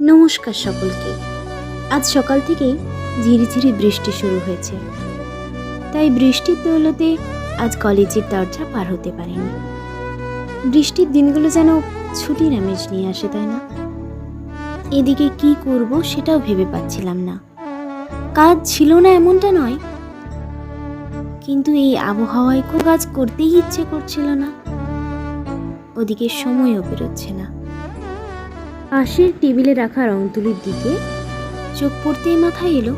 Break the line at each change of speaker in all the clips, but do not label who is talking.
নমস্কার সকলকে। আজ সকাল থেকেই ঝিরিঝিরি বৃষ্টি শুরু হয়েছে। তাই বৃষ্টির দৌলতে আজ কলেজের দরজা পার হতে পারেনি। বৃষ্টির দিনগুলো যেন ছুটির আমেজ নিয়ে আসে, তাই না? এদিকে কি করব সেটাও ভেবে পাচ্ছিলাম না। কাজ ছিল না এমনটা নয়, কিন্তু এই আবহাওয়ায় কোনো কাজ করতেই ইচ্ছে করছিল না। ওদিকে সময়ও বেরোচ্ছে না। পাশের টেবিলে রাখা রং তুলির দিকে চোখ পড়তেই মাথায় এলো,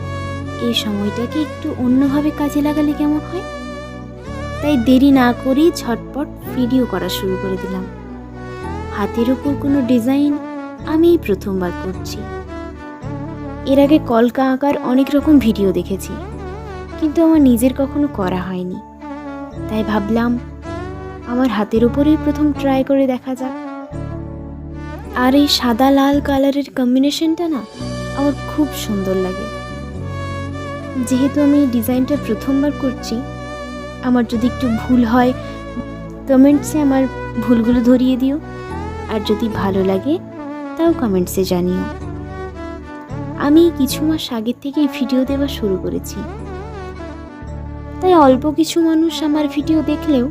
এই সময়টাকে একটু অন্যভাবে কাজে লাগালে কেমন হয়? তাই দেরি না করেই ঝটপট ভিডিও করা শুরু করে দিলাম। হাতের ওপর কোনো ডিজাইন আমিই প্রথমবার করছি। এর আগে কলকা আঁকার অনেক রকম ভিডিও দেখেছি, কিন্তু আমার নিজের কখনো করা হয়নি। তাই ভাবলাম, আমার হাতের ওপরেই প্রথম ট্রাই করে দেখা যাক। আর এই সাদা লাল কালারের কম্বিনেশনটা না আমার খুব সুন্দর লাগে। যেহেতু আমি ডিজাইনটা প্রথমবার করছি, আমার যদি একটু ভুল হয় কমেন্টসে আমার ভুলগুলো ধরিয়ে দিও। আর যদি ভালো লাগে, তাও কমেন্টসে জানিও। আমি কিছু মাস আগের থেকেই ভিডিও দেওয়া শুরু করেছি। তাই অল্প কিছু মানুষ আমার ভিডিও দেখলেও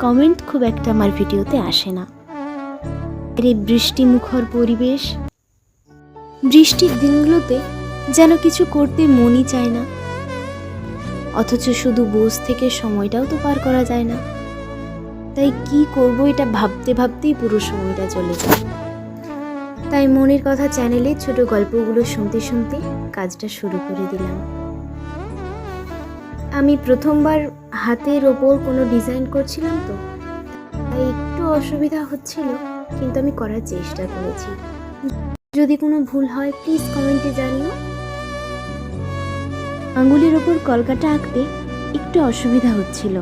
কমেন্ট খুব একটা আমার ভিডিওতে আসে না। বৃষ্টি মুখর পরিবেশ। বৃষ্টির দিনগুলোতে যেন কিছু করতে মনই চায় না। অথচ শুধু বোস থেকে সময়টাও তো পার করা যায় না। তাই কি করব এটা ভাবতে ভাবতেই পুরো সময়টা চলে যায়। তাই মনের কথা চ্যানেলে ছোট গল্পগুলো শুনতে শুনতে কাজটা শুরু করে দিলাম। আমি প্রথমবার হাতের ওপর কোনো ডিজাইন করছিলাম তো, তাই একটু অসুবিধা হচ্ছিল। কিন্তু আমি করার চেষ্টা করেছি। যদি কোনো ভুল হয় প্লিজ কমেন্টে জানিও। আঙ্গুলের ওপর কলকাটা আঁকতে একটু অসুবিধা হচ্ছিল।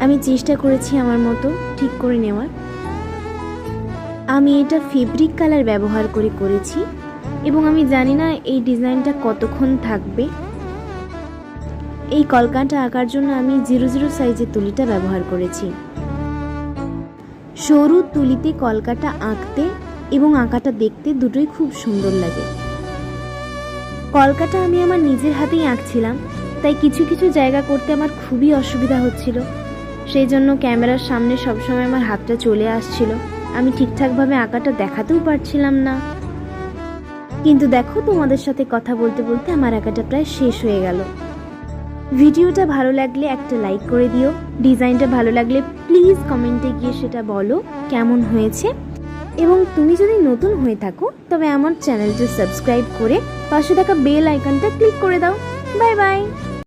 আমি চেষ্টা করেছি আমার মতো ঠিক করে নেওয়ার। আমি এটা ফেব্রিক কালার ব্যবহার করে করেছি এবং আমি জানি না এই ডিজাইনটা কতক্ষণ থাকবে। এই কলকাটা আঁকার জন্য আমি জিরো জিরো সাইজের তুলিটা ব্যবহার করেছি। সরু তুলিতে কলকাটা আঁকতে এবং আঁকাটা দেখতে দুটোই খুব সুন্দর লাগে। কলকাটা আমি আমার নিজের হাতেই আঁকছিলাম, তাই কিছু কিছু জায়গা করতে আমার খুবই অসুবিধা হচ্ছিল। সেই জন্য ক্যামেরার সামনে সবসময় আমার হাতটা চলে আসছিল। আমি ঠিকঠাকভাবে আঁকাটা দেখাতেও পারছিলাম না। কিন্তু দেখো তোমাদের সাথে কথা বলতে বলতে আমার আঁকাটা প্রায় শেষ হয়ে গেল। ভিডিওটা ভালো লাগলে একটা লাইক করে দিও। ডিজাইনটা ভালো লাগলে প্লিজ কমেন্টে গিয়ে সেটা বলো কেমন হয়েছে। এবং তুমি যদি নতুন হয়ে থাকো, তবে আমার চ্যানেলটি সাবস্ক্রাইব করে পাশে থাকা বেল আইকনটা ক্লিক করে দাও। Bye bye.